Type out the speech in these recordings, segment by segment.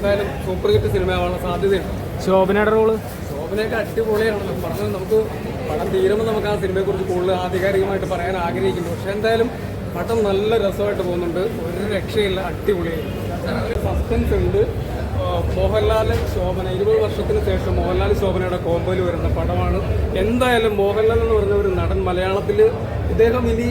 എന്തായാലും super hit സിനിമയാവാനുള്ള സാധ്യതയുണ്ട്. ശോഭനയുടെ role ശോഭനയൊക്കെ അടിപൊളിയാണ്. പറഞ്ഞത് നമുക്ക് പടം തീരുമ്പോൾ നമുക്ക് ആ സിനിമയെക്കുറിച്ച് കൂടുതൽ ആധികാരികമായിട്ട് പറയാൻ ആഗ്രഹിക്കുന്നു. പക്ഷെ എന്തായാലും പടം നല്ല രസമായിട്ട് പോകുന്നുണ്ട്. ഒരു രക്ഷയില്ല. അടിപൊളിയായി സസ്പെൻസ് ഉണ്ട്. മോഹൻലാൽ ശോഭന. ഇരുപത് വർഷത്തിന് ശേഷം മോഹൻലാൽ ശോഭനയുടെ കോമ്പോയിൽ വരുന്ന പടമാണ്. എന്തായാലും മോഹൻലാൽ എന്ന് പറഞ്ഞ ഒരു നടൻ മലയാളത്തിൽ ഇദ്ദേഹം ഇനി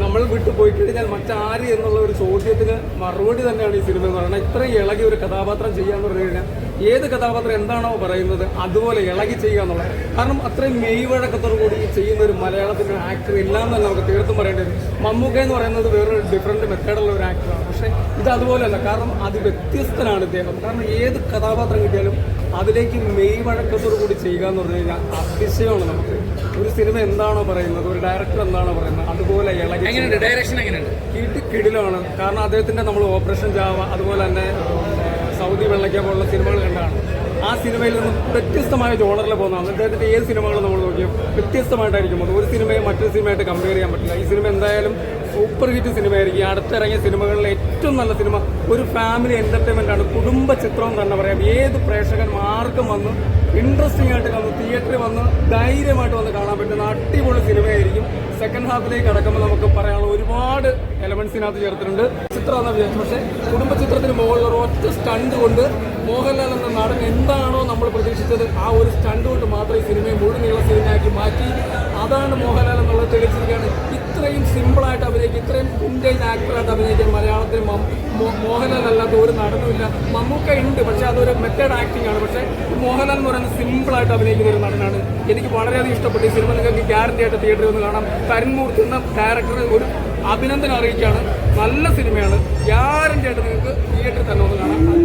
നമ്മൾ വിട്ടു പോയി കഴിഞ്ഞാൽ മറ്റാര് എന്നുള്ള ഒരു ചോദ്യത്തിന് മറുപടി തന്നെയാണ് ഈ സിനിമ എന്ന് പറയുന്നത്. ഇത്രയും ഇളകി ഒരു കഥാപാത്രം ചെയ്യാന്ന് പറഞ്ഞു കഴിഞ്ഞാൽ ഏത് കഥാപാത്രം എന്താണോ പറയുന്നത് അതുപോലെ ഇളകി ചെയ്യുക എന്നുള്ളത്. കാരണം അത്രയും മെയ്വഴക്കത്തോടു കൂടി ചെയ്യുന്ന ഒരു മലയാളത്തിന്റെ ആക്ടർ ഇല്ല എന്ന് നമുക്ക് തീർത്തും പറയേണ്ടത് മമ്മൂക്ക എന്ന് പറയുന്നത് വേറൊരു ഡിഫറെന്റ് മെത്തേഡുള്ള ഒരു ആക്ടറാണ് പക്ഷേ ഇത് അതുപോലെ അല്ല. കാരണം അത് വ്യത്യസ്തനാണ് ഇദ്ദേഹം. കാരണം ഏത് കഥാപാത്രം കിട്ടിയാലും അതിലേക്ക് മെയ് വഴക്കത്തോടു കൂടി ചെയ്യുക എന്ന് പറഞ്ഞു കഴിഞ്ഞാൽ അതിശയമാണ് നമുക്ക്. ഒരു സിനിമ എന്താണോ പറയുന്നത് ഒരു ഡയറക്ടർ എന്താണോ പറയുന്നത് അതുപോലെ ഇളകി ഡയറക്ഷൻ എങ്ങനെയുണ്ട്? കിടി കിടിലാണ്. കാരണം അദ്ദേഹത്തിന്റെ നമ്മൾ ഓപ്പറേഷൻ ജാവ അതുപോലെ തന്നെ സൗദി വെള്ളയ്ക്ക പോലുള്ള സിനിമകൾ കണ്ടാണ്. ആ സിനിമയിൽ നിന്നും വ്യത്യസ്തമായ ജോണറിൽ പോകുന്നതാണ്. അദ്ദേഹത്തിന്റെ ഏത് സിനിമകളും നമ്മൾ നോക്കിയും വ്യത്യസ്തമായിട്ടായിരിക്കും അത് ഒരു സിനിമയെ മറ്റൊരു സിനിമയായിട്ട് കമ്പയർ ചെയ്യാൻ പറ്റില്ല. ഈ സിനിമ എന്തായാലും സൂപ്പർ ഹിറ്റ് സിനിമയായിരിക്കും. അടുത്തിറങ്ങിയ സിനിമകളിലെ ഏറ്റവും നല്ല സിനിമ ഒരു ഫാമിലി എന്റർടൈൻമെന്റ് ആണ്. കുടുംബ ചിത്രം തന്നെ പറയാം. ഏത് പ്രേക്ഷകൻ ആർക്കും വന്ന് ഇൻട്രസ്റ്റിംഗ് ആയിട്ട് വന്ന് തിയേറ്ററിൽ വന്ന് ധൈര്യമായിട്ട് വന്ന് കാണാൻ പറ്റുന്ന അടിപൊളി സിനിമയായിരിക്കും സെക്കൻഡ് ഹാഫിലേക്ക് അടക്കുമ്പോൾ നമുക്ക് പറയാനുള്ള ഒരുപാട് എലമെന്റ്സിനകത്ത് ചേർത്തിട്ടുണ്ട്. ചിത്രം എന്ന് വിചാരിച്ചു. പക്ഷേ കുടുംബ ചിത്രത്തിന് മുകളിൽ ഒറ്റ സ്റ്റണ്ട് കൊണ്ട് മോഹൻലാൽ എന്ന നടൻ എന്താണോ നമ്മൾ പ്രതീക്ഷിച്ചത് ആ ഒരു സ്റ്റണ്ട് കൊണ്ട് മാത്രം ഈ സിനിമയെ മുഴുനീള സിനിമയാക്കി മാറ്റി. അതാണ് മോഹൻലാൽ എന്നുള്ളത് തെളിയിച്ചിരിക്കുകയാണ്. ഇത്രയും സിമ്പിളായിട്ട് അഭിനയിക്കുക ഇത്രയും ഇന്ത്യൻ ആക്ടറായിട്ട് അഭിനയിക്കാൻ മലയാളത്തിൽ മോഹൻലാൽ അല്ലാത്ത ഒരു നടനുമില്ല മമ്മൂക്ക ഉണ്ട് പക്ഷേ അതൊരു മെത്തേഡ് ആക്ടിംഗ് ആണ്. പക്ഷേ മോഹൻലാൽ എന്ന് പറയുന്നത് സിമ്പിളായിട്ട് അഭിനയിക്കുന്ന ഒരു നടനാണ്. എനിക്ക് വളരെയധികം ഇഷ്ടപ്പെട്ടു ഈ സിനിമ. നിങ്ങൾക്ക് ഗ്യാരണ്ടി ആയിട്ട് തിയേറ്ററിൽ ഒന്ന് കാണാം. തരുൺമൂർത്തി എന്ന ഡയറക്ടർ ഒരു അഭിനന്ദനം അറിയിക്കുകയാണ് നല്ല സിനിമയാണ് ഗ്യാരന്റി ആയിട്ട് നിങ്ങൾക്ക് തിയേറ്ററിൽ തന്നെ ഒന്ന് കാണാം.